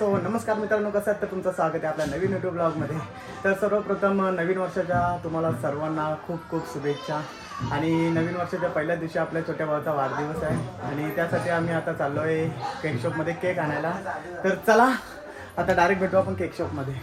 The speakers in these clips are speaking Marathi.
सो नमस्कार मित्रांनो कसं आहे? तर तुमचं स्वागत आहे आपल्या नवीन यूट्यूब ब्लॉगमध्ये तर सर्वप्रथम नवीन वर्षाच्या तुम्हाला सर्वांना खूप खूप शुभेच्छा. आणि नवीन वर्षाच्या पहिल्या दिवशी आपल्या छोट्या भावाचा वाढदिवस आहे. आणि त्यासाठी आम्ही आता चाललो आहे केक शॉपमध्ये केक आणायला. तर चला आता डायरेक्ट भेटू आपण केक शॉपमध्ये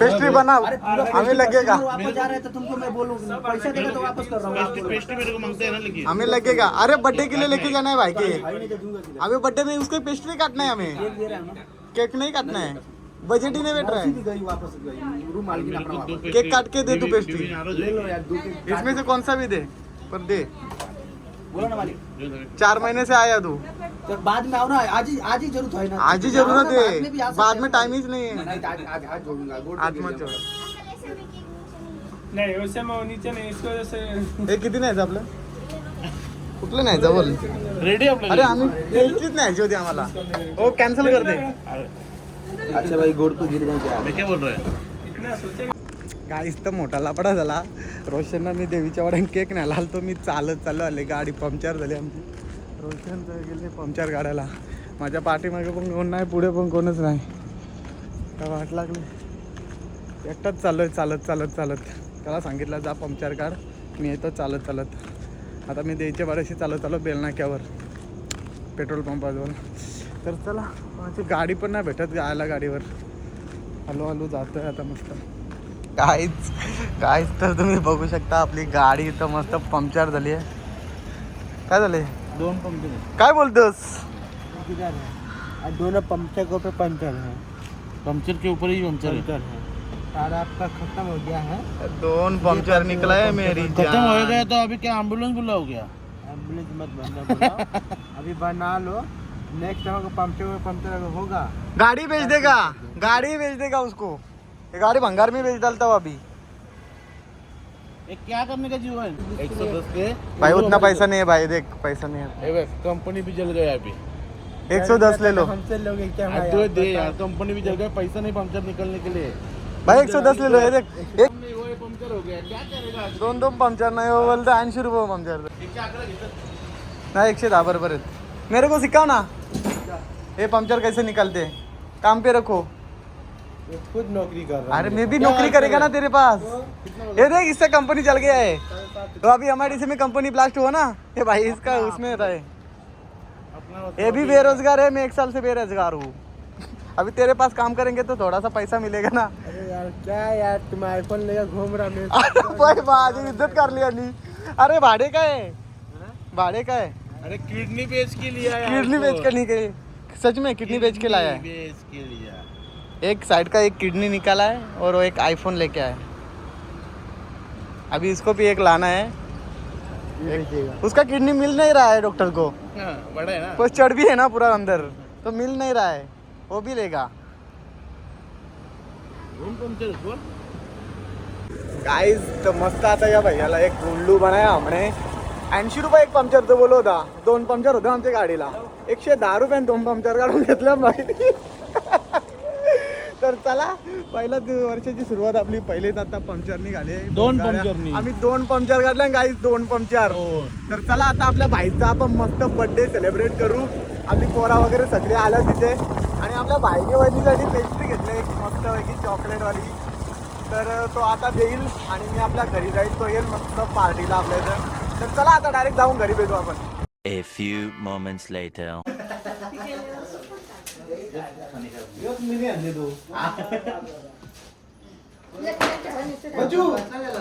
पेस्ट्री बनाओ। आम्ही लगेगा। वापस जा रहे थे तुमको मैं बोलूँ। पैसा देगा तो वापस कर रहा हूँ। पेस्ट्री मेरे को मांगते हैं ना लेकिन हमें लगेगा। अरे बर्थडे के लिए लेके जाना है भाई के भाई नहीं तो दूंगा किधर हमें बर्थडे में उसको पेस्ट्री काटना है हमें। एक दे रहा हूँ ना? केक नहीं काटना है। बजट ही नहीं बैठ रहा मौसी भी है गई वापस गई। रूम मालकिन अपना दो वापस। पेस्ट्री केक काट के दे तू देवी- पेस्ट्री देवी नाराज ले है। लो यार दो के इसमें से कौन सा भी दे? पर दे। बोलो ना मालिक. जो देवी- चार महीने से आया तू. तो बाद में आओ ना आज ही आज ही जरूरत है ना. आज ही जरूरत है बाद हो में। टाइम ही नहीं है. नहीं आज आज आज जोड़ूंगा आज मत जोड़ नहीं वैसे मैं नीचे नहीं इसकी वजह से हे किती न्यायचं आपलं? कुठलं न्यायचं बोल रेडी आपलं? अरे आम्ही पेस्ट्रीच न्यायची होती आम्हाला. हो कॅन्सल कर दे. अच्छा भाई गोल्ड तो गिर जाएंगे मैं क्या बोल रहा है इतना सोचे काहीच तर मोठा लापडा झाला. रोशनना मी देवीच्या वाड्यान केक न्यायला तो मी चालत चालू आले. गाडी पंक्चर झाली आमची. रोशन तर गेले पंक्चर काढायला. माझ्या पाठीमागे पण कोण नाही पुढे पण कोणच नाही. का वाट लागली? एकटाच चाललोय चालत चालत चालत. त्याला सांगितलं जा पंक्चर काढ. मी येतो चालत चालत. आता मी देवीच्या बऱ्याशी चालत चालत बेलनाक्यावर. पेट्रोल पंपाजवळ. तर चला माझी गाडी पण नाही भेटत गायला गाडीवर. हळू हळू जातोय आता मस्त. काहीच काहीच तर तुम्ही बघू शकता आपली गाडी इथं मस्त पंक्चर झाली आहे. काय झाले? दोन पंक्चर काय बोलतोस? किधर दोनों पंक्चर को पे पंक्चर है पंक्चर के ऊपर ही पंक्चर है आपका खत्म हो गया है. दोन पंक्चर निकला है मेरी खत्म हो गया तो अभी क्या एंबुलेंस बुलाओ क्या? एंबुलेंस मत बुलाओ। अभी बना लो. नेक्स्ट टाइम पंक्चर में पंक्चर होगा गाड़ी बेच देगा गाड़ी बेच देगा उसको। ये गाड़ी भंगार में बेच डालता हूँ अभी। ये क्या करने का जीवन? एक सौ दस के। भाई उतना पैसा नहीं है भाई देख पैसा नहीं है। कंपनी भी जल गया अभी। एक सौ दस ले लो। हमसे लोगे क्या आज भाई दो। यार कंपनी भी जल गया पैसा नहीं पंक्चर निकलने के लिए। भाई एक सौ दस ले लो ये देख एक पंक्चर हो गया क्या करेगा? दोन दोन पंक्चर नाही हो बोलते ऐंशी रुपये घेतात नाही एकशे दहा बरोबर आहेत मेरे को सिखाओ ना। ये पंक्चर कैसे निकालते काम पे रखो। खुद नौकरी कर रहा अरे मैं भी नौकरी करेगा ना तेरे? पास? ये देख इससे कंपनी चल गया है। तो अभी हमारी में कंपनी ब्लास्ट हुआ ना? ये भाई इसका उसमें रहे अपना ये भी बेरोजगार है मैं एक साल से बेरोजगार हूँ। अभी तेरे पास काम करेंगे तो थोड़ा सा पैसा मिलेगा ना। अरे यार क्या यार तुम आईफोन लेकर घूम रहा मैं अरे भाई इज़्ज़त कर लिया नी अरे भाडे का है। भाडे काय अरे किडनी बेच के लिया किडनी बेच कर नहीं गए सच में किडनी बेच के लाया है। बेच के लिया। एक साइड का एक किडनी निकाला है और वो एक आईफोन लेके आया है। अभी इसको भी एक लाना है। एक, उसका किडनी मिल नहीं रहा है डॉक्टर को। हाँ, बड़ा है ना। कुछ चढ़ भी है ना पूरा अंदर। तो मिल नहीं रहा है। वो भी लेगा। गाइस तर मस्त आता या भैयाला एक गुंडू बनाया हमने। ऐंशी रुपये एक पंक्चरचं बोलव होता दोन पंक्चर होते आमच्या गाडीला। एकशे दहा रुपयाने दोन पंक्चर काढून घेतल्या माहिती? तर चला पहिल्या वर्षाची सुरुवात आपली पहिलेच आता पंक्चर निघाली. दोन गाड्या. पंक्चरनी. आम्ही दोन पंक्चर काढल्या गाईस दोन पंक्चर दोन. तर चला आता आपल्या भाईचा आपण मस्त बर्थडे सेलिब्रेट करू आपली पोरा वगैरे सगळे आल्या तिथे आणि आपल्या भाईने वहिनीसाठी पेस्ट्री घेतली एक मस्त पैकी चॉकलेटवाली तर तो आता देईल आणि मी आपल्या घरी जाईल तो येईल मस्त पार्टीला आपल्या इथं तर चला आता डायरेक्ट जाऊन घरी भेटू आपण A few moments later. Bachchu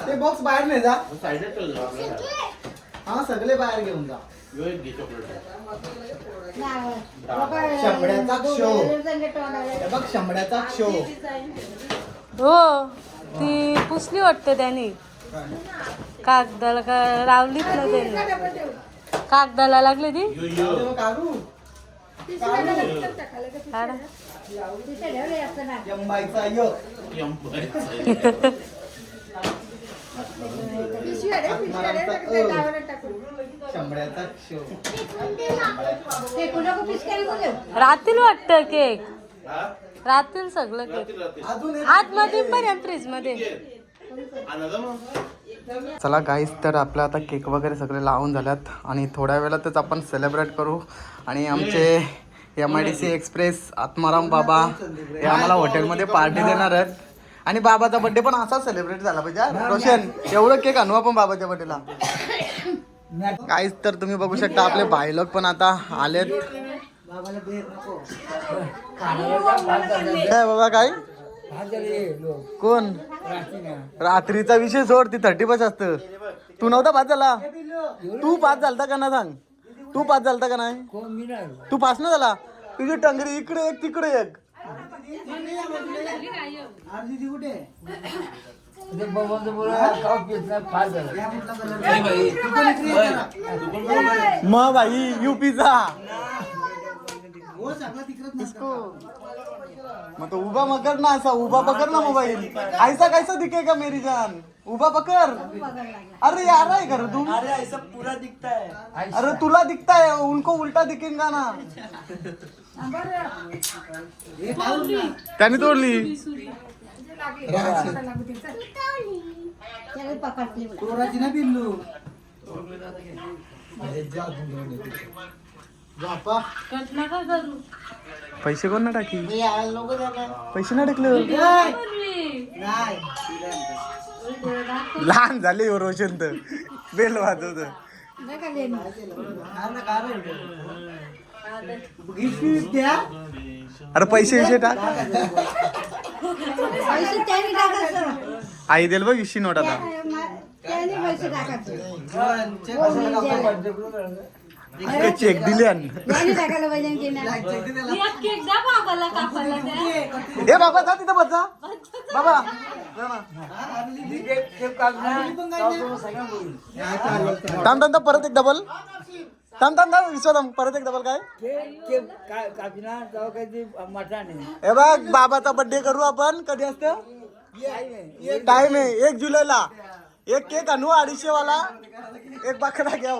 ते बॉक्स बाहेर नाही जा. हा सगळे बाहेर घेऊन जा. यो एक घे चॉकलेट शंभऱ्याचा शो हे बघ शंभऱ्याचा शो हो ती पुसली वाटतं त्याने. कागदाला का लावलीच ना त्याने. कागदाला लागली ती? यो यो काढू. काढा. यंबाईचा शंभऱ्याचा राहतील वाटतं केक. राहतील सगळं केक. आतमध्ये पण आहे फ्रीजमध्ये चला गाईस तर आपलं आता केक वगैरे सगळे लावून झाल्यात आणि थोड्या वेळातच आपण सेलिब्रेट करू. आणि आमचे M I D C express Atmaram Baba हे आम्हाला हॉटेलमध्ये पार्टी देणार आहेत. आणि बाबाचा बर्थडे पण असाच सेलिब्रेट झाला पाहिजे हा? रोशन एवढं केक आणू आपण बाबाच्या बर्थडेला काहीच तर तुम्ही बघू शकता आपले भाईलोक पण आता आलेत. काय बाबा काय? कोण? रात्रीचा विषय सोड ती थर्टी बस असतं. तू नव्हता पाच झाला. तू पाच झालता का ना सांग. तू पाच झालता का नाही? तू पाच ना झाला? तुझी टंगरी इकडे एक तिकडे एक. मग भाई. युपीचा इसको. मग तो उभा मकर ना असा उभा पकड़ ना मोबाईल. ऐसा कैसा दिखेगा मेरी जान? उभा पकड़. अरे यार आहे कर तू. अरे ऐसा पूरा दिखता है अरे तुला दिखता है उनको उल्टा दिखेगा ना? त्याने तोडली. कट नका करू. पैसे कोण ना टाकी पैसे ना टाकले. लहान झाले हो रोशन तर बेल वाजवत. अरे पैसे विषय टाक. पैसे त्यांनी टाकायचं. आई देल बघ विशी नोट आता त्यांनी पैसे टाकायचे. की बाबाला कापायला द्या. ए बाबा जा तिथं बस जा. बाबा. थांब थांब परत एक डबल थांब थांब थांब परत एक डबल काय? हे बघ बाबाचा बर्थडे करू आपण. कधी असतं? टाइम आहे. एक जुलैला. एक केक आणू अडीचशे वाला एक बकरा घ्याव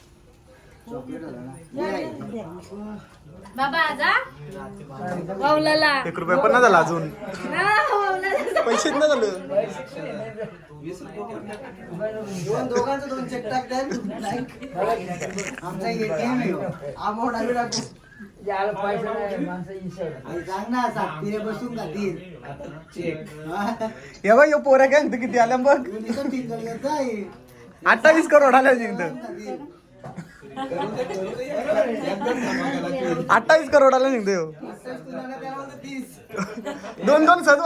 बाबा आजा बावलाला एक रुपया पण नाही झाला अजून. पैसेच नाही झालं. दोन दोघांचं दोन चेक टाक आमचा एटीएम आहे अमाऊंट आम्ही टाकू. आणि सांग ना बसून हे बघ पोऱ्या काय म्हणते किती आल्या बघ. जाईल. अठ्ठावीस करोड आल्या जिंकत अठ्ठावीस करोड आल्या जिंकते हो. दोन दोन सद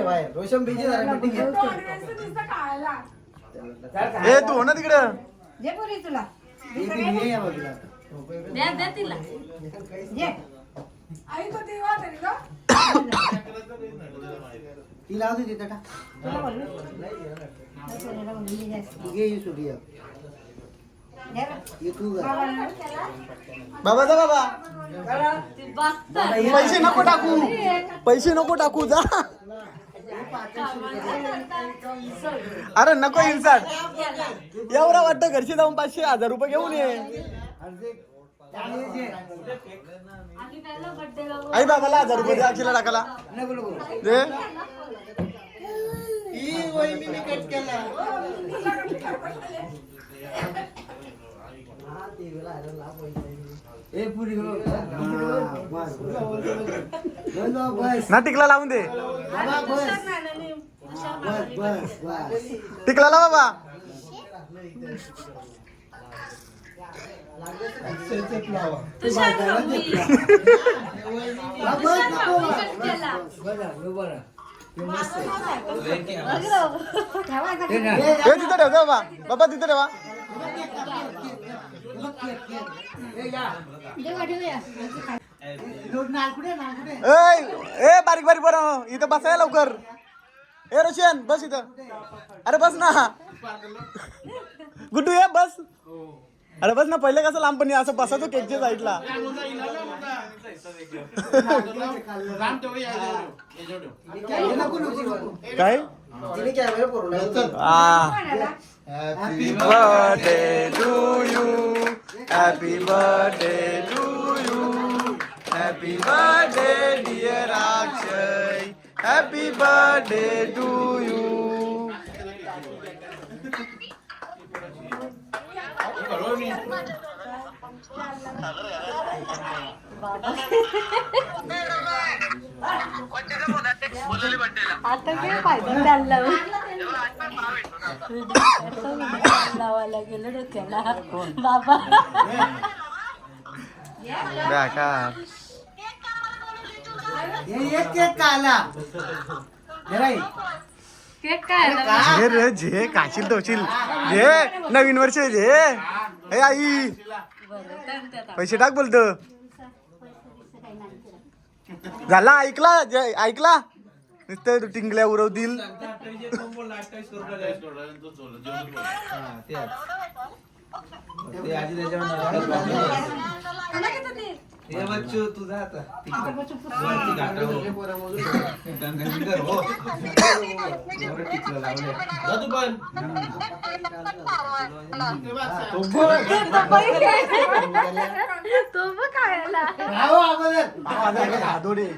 बाहेर रोशन बिजी झाला meeting आहे. ए तू हो ना तिकडं? जे पुरी तुला. तिला जे ती लावू दे तिथं टाक. तुला बोलू कोणाला बोलू दे जास्त. तू घे ही सुटी आहे. दे बा. ये तू घाल. बाबा जा बाबा पैसे नको टाकू. पैसे नको टाकू जा. अरे नको इन्साट एवढा वाटतं घरची जाऊन पाचशे हजार रुपये घेऊन ये. आणि आई बाबाला हजार रुपये. दे जाऊ, बस. ना टिकला लावून दे. टिकला लाव बाबा तुषार हा, ठेवा का? तिथं ठेव दे बाबा बाबा तिथं ठेवा. ठेवूया ए बारीक बारीक बरं इथं बसाय लवकर. ए रोशन बस इथं. अरे बस ना. गुड्डू ये बस. अरे बस ना पहिले कसं लहानपणी असं बसायचो केकच्या साईडला काय? Happy birthday to you happy birthday to you happy birthday dear Akshay happy birthday to you आता काय फायदा चालला लावायला गेलं डोक्याला. बाबा. बेकार हे एक केक का आला हे राई. केक काय आला? जे रे जे काशील तोशील. जे नवीन वर्ष आहे जे हे आई. बरं? पैसे टाक बोलतो. झाला ऐकला? जे ऐकला? नुसतं टिंगल्या उरवतील. तो आला? अगोदर. हादोडे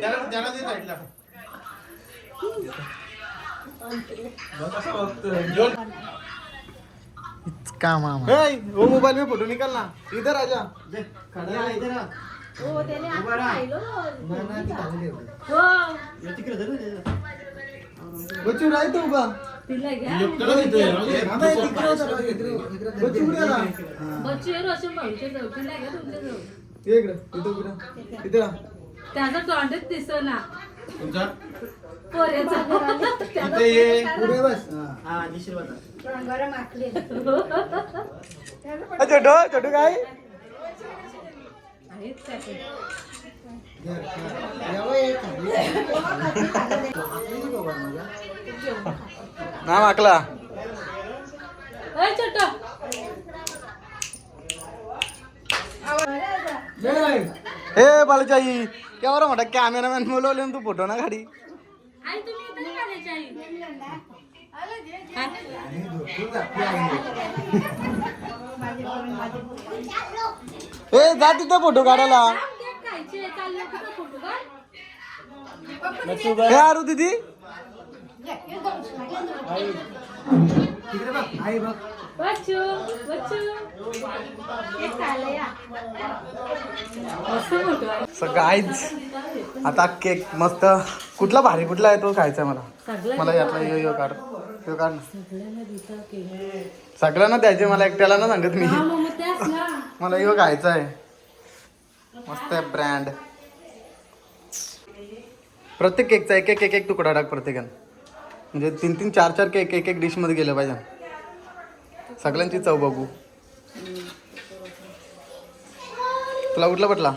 त्याला त्याला दे साईडला का मामा वो मोबाइल में फोटो निकालना इधर आ जा खडा आहे इथं ना. हो, त्याने उभा राहा. नाही, ती खाली ठेव. हो, तिला घ्या. त्याला देतोय, राहू दे. थांबा, हे तिकडे होतं, राहू दे, इकडे, इकडे. बच्चू उड्या ना? बच्चू हे रोशन भाऊच्या जवळ. तिला घ्या तुमच्या जवळ. ये इकडं इथं उभं इथं राहा. त्याचा तोंडच दिसना. तुमचा? इथे ये. पुढे बस. गरम आखली अ, छोटू छोटू काय? काय ते. यावं हे खाली. बाबा. ए बालचाई केवढा मोठा कॅमेरामॅन बोलवले ना तू फोटो ना गाडी आई, तुम्ही आई. हा? आहे. ए जा तिथे फोटो काढायला थांब, केक खायचे. चाललं कुठं फोटो काढ? हे आरू दिदी तिकडे बघ आई बघ बच्चू, बच्चू. केक खायला या. मस्त फोटो आहे. सो गाईज आता केक मस्त कुठला भारी कुठला आहे तो खायचा मला सगळं मला यातला यो यो काढ यो काढ ना. सगळ्यांना दिसा केक. सगळ्यांना द्यायचे मला एकट्याला ना सांगत मी हा, मग त्याच ना. मला यो खायचा आहे मस्त आहे ब्रँड प्रत्येक केकचा एक एक एक एक तुकडा टाक प्रत्येकानं म्हणजे तीन तीन चार चार केक एक एक डिशमध्ये गेलं पाहिजे सगळ्यांची चव बघू तुला कुठला पटला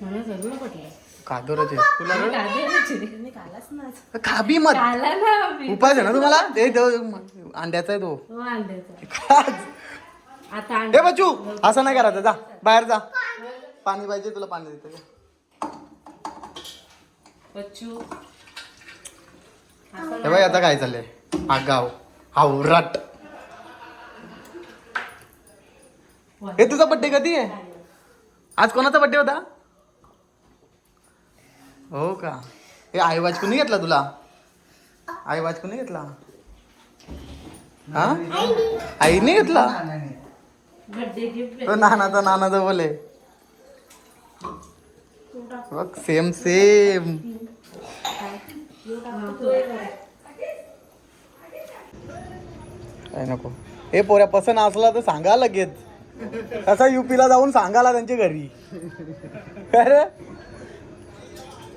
मला सगळं पटलं. कादोराचे तुला रड? काढायची. मी कालाच ना. खाबी मत काला ना मी. उपास आहे ना तुम्हाला ते तो अंड्याचा आहे तो हो, अंड्याचा. खाज. आता ए बच्चू असं नाही करायचं जा बाहेर जा पाणी पाहिजे तुला पाणी देते बच्चू हे बघ आता काय चाललंय आगाव हावराट हे तुझा बड्डे कधी आहे? आज कोणाचा बड्डे होता? हो का? हे आई वाच कोणी घेतला तुला? आई वाच कोणी घेतला? हा? आईने घेतला? तो नानाचा नानाचा बोले बघ सेम सेम काय नको. हे पोऱ्या पसंत असला तर सांगा लगेच. तसा युपीला जाऊन सांगाला त्यांच्या घरी. काय रे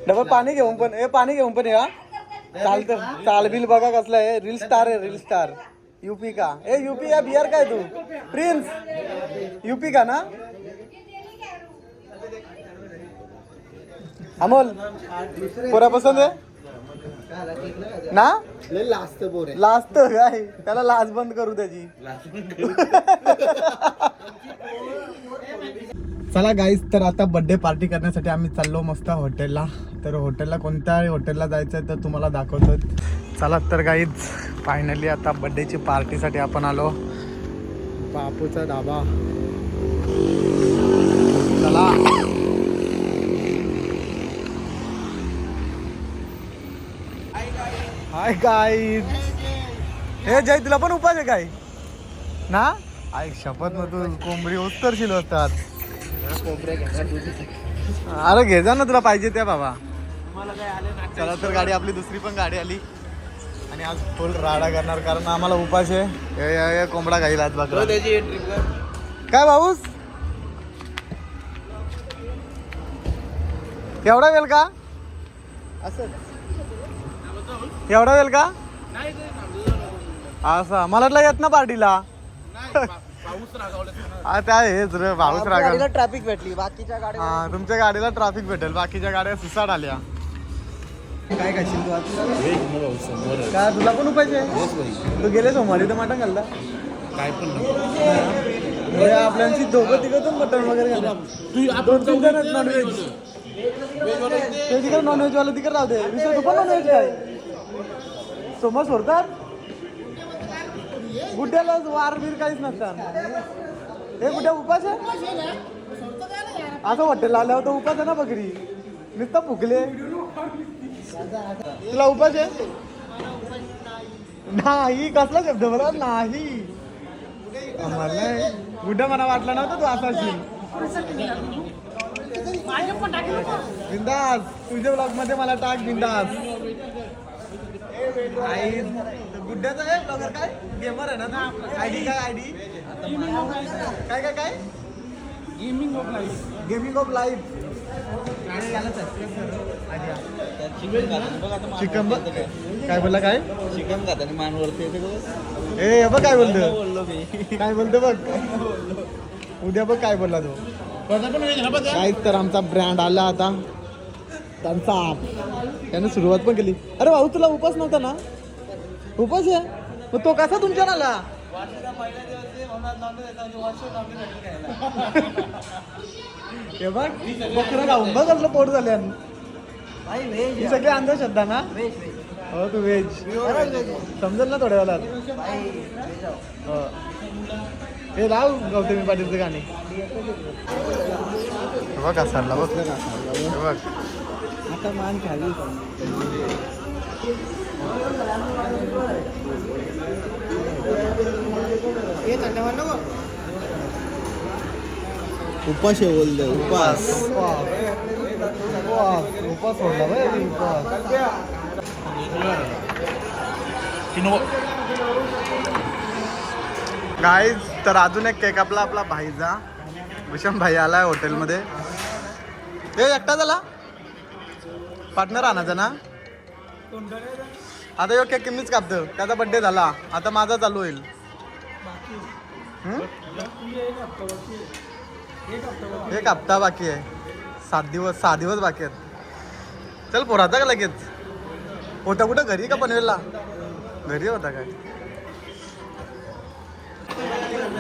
डबल पाणी घेऊन पण हे पाणी घेऊन पण या चालत. चालबिल बघा कसलं आहे. रील स्टार आहे रील स्टार युपी का? ए युपी या बिहार काय तू? प्रिन्स युपी का ना? अमोल. पुरा पसंत आहे? ना? लास्ट बोर लास्ट काय त्याला लाज बंद करू त्याची चला गाईज तर आता बर्थडे पार्टी करण्यासाठी आम्ही चाललो मस्त हॉटेलला तर हॉटेलला कोणत्या हॉटेलला जायचं आहे तर तुम्हाला दाखवतो चला तर गाईज फायनली आता बर्थडेची पार्टीसाठी आपण आलो. बापूचा डाबा चला. हाय काय हे जय तुला पण उपास आहे काय? ना? आय शपथ ना तू कोंबडी उतरशील असतात अरे घे जा ना तुला पाहिजे त्या बाबा. चला तर गाडी आपली दुसरी पण गाडी आली. आणि आज फुल राडा करणार कारण आम्हाला उपास आहे. कोंबडा खाईल आज बघा काय भाऊस? एवढा वेळ का? असं. एवढा वेळ का? असं. मला वाटलं येत ना पार्टीला. त्या हेच रे पाऊस रागा ट्रॅफिक भेटली. बाकीच्या गाड्या हा तुमच्या गाडीला ट्रॅफिक भेटेल. बाकीच्या गाड्या सुसाट आल्या. काय खाशील तू आज? काय तुला पण उपायचे तू गेले सोमवारी तर मटण घालता काय पण हे आपल्यांची दोघं तिघं पण मटण वगैरे घालतात दोन तीन जण नॉनव्हेज नॉनव्हेज वाले तिकडे राहते विसर तू पण नॉनव्हेज काय सोमवार सोडतात? गुड्ड्याला वार बीर काहीच नसतात. हे गुड्ड्या उपास आहे? असं वाटतं आल्यावर तर उपास आहे ना बकरी? नुसतं फुकले तुला उपास आहे? नाही कसला शब्द मला नाही. गुड्डा मला वाटला नव्हता तू असा बिंदास. तुझ्या ब्लॉगमध्ये मला टाक बिंदास. आई गुड्ड्याचा आहे ब्लॉगर काय? गेमर आहे ना आयडी काय आयडी काय काय काय? Gaming of life gaming of life chicken बघ. काय बोलला काय? चिकन खाताना मानवरती येते ए हे बघ काय बोलतो. काय बोलतो बघ. उद्या बघ काय बोलला तो. काहीच तर आमचा ब्रँड आला आता. त्यांचा आप त्याने सुरुवात पण केली. अरे भाऊ तुला उपास नव्हता ना? उपास आहे? मग तो कसा तुमच्या आला? हे बघ बकरं खाऊन बघ असलं पोट झाल्यान ही सगळी अंधश्रद्धा ना? हो तू व्हेज समजेल ना थोड्या वेळात. हो. हे लाव गौतमी पाटीलचं गाणे. बघ सरला बघ बघ. आता मान खाली? उपास आहे बोललं उपास। उपवास उपवास सोडला उपवास गाईज तर अजून एक केक आपला आपला भाईचा भूषण भाई आलाय हॉटेलमध्ये ए एकटा झाला? पार्टनर आणायचा ना आता यो केक मीच कापतो? त्याचा बड्डे झाला. आता माझा चालू होईल. एक हप्ता बाकी आहे. सात दिवस सहा दिवस बाकी आहेत. चल पोराचा का लगेच? होता कुठं? घरी का पनवेलला? घरी होता काय?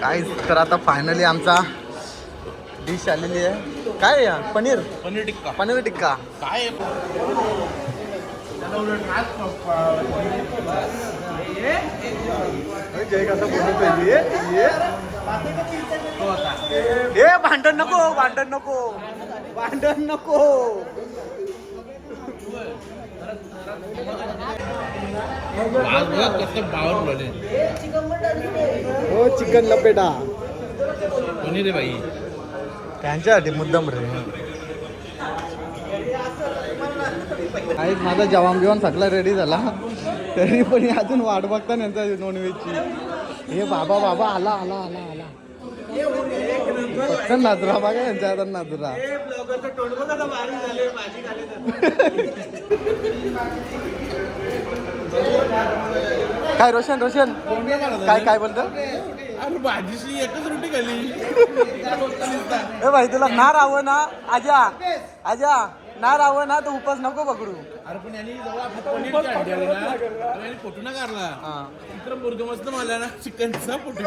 काय तर आता फायनली आमचा डिश आलेली आहे. काय या? पनीर? पनीर टिक्का. पनीर टिक्का. काय भांडण नको भांडण नको. भांडण नको. हो चिकन लपेटा. पनीर आहे बाई. त्यांच्यासाठी मुद्दाम रे. काहीच माझा जवान बिवान सगळा रेडी झाला. तरी पण अजून वाट बघता यांचा नॉनव्हेजची हे बाबा बाबा आला आला आला आला. फक्त नाजरा बघा यांच्या हातात नाजरा काय रोशन रोशन? काय काय बोलतो? अरे भाजीची एकच रोटी खाली ए भाई तुला ना राहावं ना आजा. आजा ना राहावं ना तर उपास नको पकडू. अरे पण यांनी आली ना. फोटो काढला. मुर्ग मस्त मला ना चिकनचा फोटो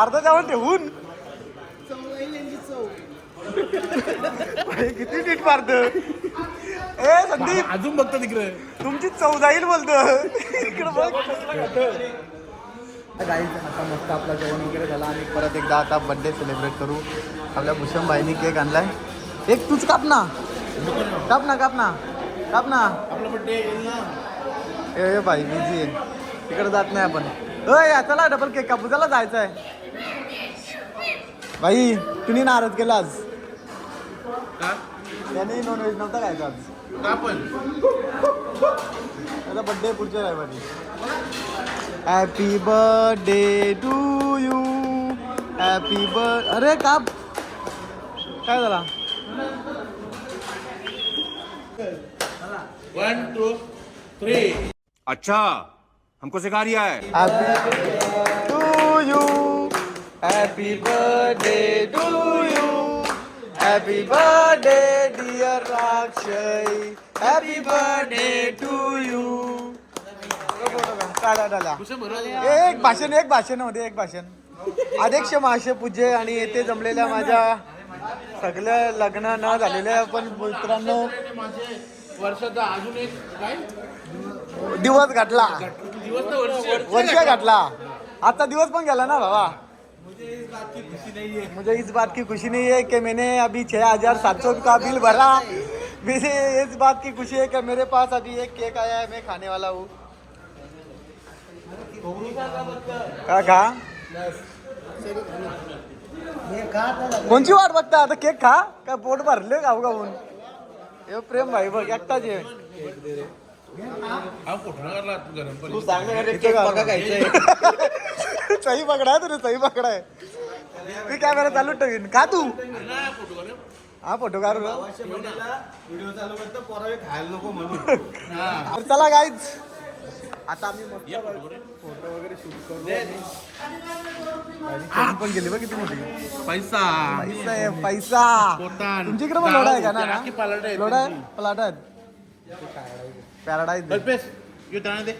अर्धा जेवण ठेवून. किती नीट मारत. ए संदीप. अजून बघतो तिकडे तुमची चव जाईल बोलतो. इकडं बघ. गाईज आता मस्त आपलं जेवण वगैरे झालं आणि परत एकदा आता बर्थडे सेलिब्रेट करू. आपल्या भूषण भाईनी केक आणलाय. एक तूच काप ना. काप ना काप ना. काप ना. आपला बड्डे ए भाई बिझी आहे. तिकडे जात नाही आपण. अय चला डबल केक कापू. चला जायचं आहे भाई तुम्ही नाराज केला आज. त्याने नॉनव्हेज नव्हता खायचं आज. का पण? त्याचा बर्थडे पुढच्या रविवारी. Happy birthday to you happy birth अरे काप काय झाला वन टू थ्री अच्छा हमको सिखा रिया है। Happy to you happy birthday to you happy birthday dear राक्षई happy birthday to you एक भाषण एक भाषण होते एक भाषण. अध्यक्ष महाशय पूज्य आणि येथे जमलेल्या माझ्या सगळ्या लग्न न झालेल्या पण मित्रांनो. माझे वर्षाचा अजून एक काय दिवस घातला. वर्ष वर्ष घातला. आता दिवस पण गेला ना बाबा मुझे इस बात की खुशी नहीं है कि मैंने अभी छह हजार सात सौ का बिल भरा। मुझे इस बात की खुशी है कि मेरे पास अभी एक केक आया है मैं खाने वाला हूँ। का खा? कोणची वाट बघता? आता केक खा. का पोट भरले खाऊ खाऊन हे प्रेम भाई बघ एकटाच आहे फोटो ना काढला तू? सही पकडा तुला सही पकडा मी कॅमेरा चालू ठेवीन. का तू. हा फोटो काढू. चालू करतो आता आम्ही फोटो वगैरे शूट करू आणि पण गेली बघ किती मोठी. पैसा. पैसा आहे पैसा. पोतान. तुमच्याकडे पण लोडा आहे का ना राखी पालाट आहे लोडा आहे. प्लाट आहेत. पॅराडाईज यो दे.